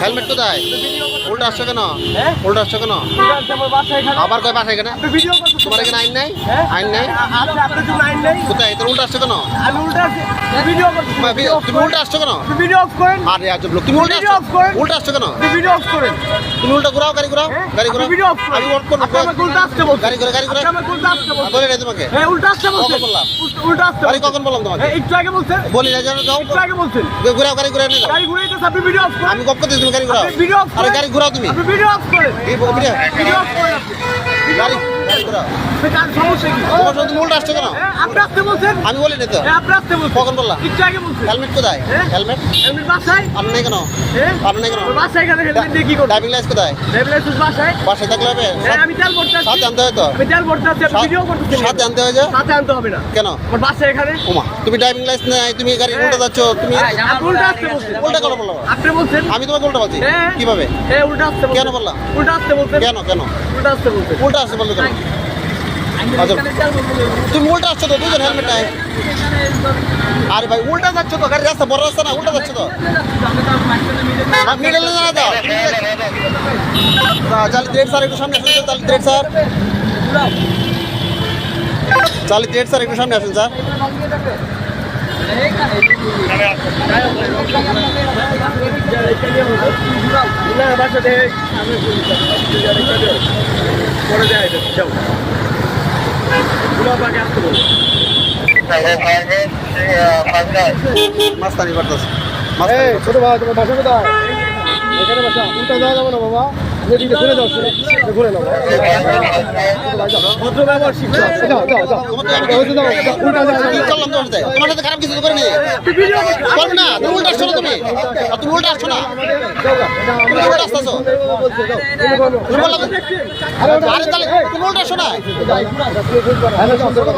Helmet কোথায় উল্টা আসছো কেন হ্যাঁ? উল্টা আসছো কেন। আবার কয় পাশে এখানে তোমার এখানে আইন নাই হ্যাঁ? আইন নাই আ- আচ্ছা, আইন নেই? কোথায় তোর উল্টা আসছো কেন আমি উল্টা আছি। ভিডিও। তুমি- অফ। উল্টা আসছো কেন ভিডিও অফ করেন। আরে আজব লোক তুমি উল্টা আসছো অফ। উল্টা আসছো কেন ভিডিও অফ করেন। তুমি উল্টা ঘুরাও গাড়ি ঘুরাও হ্যাঁ? গাড়ি ঘুরাও ভিডিও অফ। আমি ওয়ার্ক করব আপনি আমাকে উল্টা আসতে বলছেন। গাড়ি ঘুরে গাড়ি ঘুরে আপনি আমাকে উল্টা আসতে বলছেন। বলি না তোমাকে হ্যাঁ, উল্টা আসতে বলছেন। কখন বললাম? উল্টা- আসতে গাড়ি কখন বললাম তোমাকে হ্যাঁ, একটু আগে বলছেন। বলি না জানো যাও একটু আগে বলছেন। ঘুরাও গাড়ি ঘুরে নিয়ে গাড়ি ঘুরে গেছে, আপনি ভিডিও অফ করেন। আমি গপ করতেছি তুমি গাড়ি ঘুরাও ভিডিও অফ আরে গাড়ি ঘুরাও তুমি আপনি ভিডিও অফ করেন। ভিডিও ভিডিও অফ করেন গাড়ি সমস্যা কি? তোমার কেন আপনি আসতে বলছেন। আমি বলি না তো আপনি আসতে বলছেন। কখন বললাম একটু আগে বলছেন। হেলমেট কোথায়? হেলমেট বাসায়? আপনি নাই কেন? আপনি নাই কেন আমার বাসায় এখানে হেলমেট দিয়ে কি করবেন? ড্রাইভিং লাইসেন্স কোথায় ড্রাইভিং লাইসেন্স বাসায়? বাসায় থাকলে হবে আমি তেল ভরতে আসছি। সাথে আনতে হয় তো আমি তেল ভরতে আসছি, ভিডিও করতেছেন। সাথে আনতে হয় যে সাথে আনতে হবে না। কেন আমার বাসায় এখানে। ওমা তুমি ড্রাইভিং লাইসেন্স নাই তুমি গাড়ি উল্টা যাচ্ছ তুমি আপনি উল্টা আসতে বলছেন। উল্টা কেন বললাম আপনি বলছেন। আমি তোমাকে উল্টা বলছি হ্যাঁ। কীভাবে হ্যাঁ, উল্টা আসতে বলছেন। কেন বললাম? উল্টা আসতে বলছেন। কেন কেন উল্টা আসতে বলছেন। উল্টা আসছে বললে কেন আচ্ছা। তুমি উল্টা আসছো তো দুজন হেলমেট নাই আরে ভাই, উল্টা যাচ্ছ তো গাড়ি রাস্তা, বড় রাস্তা না, উল্টা যাচ্ছ তো। মিডল না দাও দেড় স্যার একটু সামনে আসুন, চালি দেড় স্যার। চালি দেড় স্যার একটু সামনে আসুন, স্যার। পরে যাই যাও গুলাব আগে আসতে বলুন মাস্তানি করতেছে ছোট ভাই তোমার বাসা কোথায় এখানে বাসা উল্টা বাবা খারাপ কিছু তো করিনি না উল্টা তুমি উল্টা আসছো না তুমি উল্টা আসতেছো তুমি বললাম আরে তাহলে তুমি উল্টা আসছো না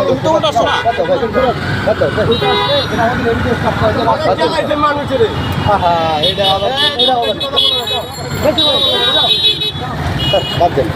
তুমি তো উল্টা আসছো না বাদ দেন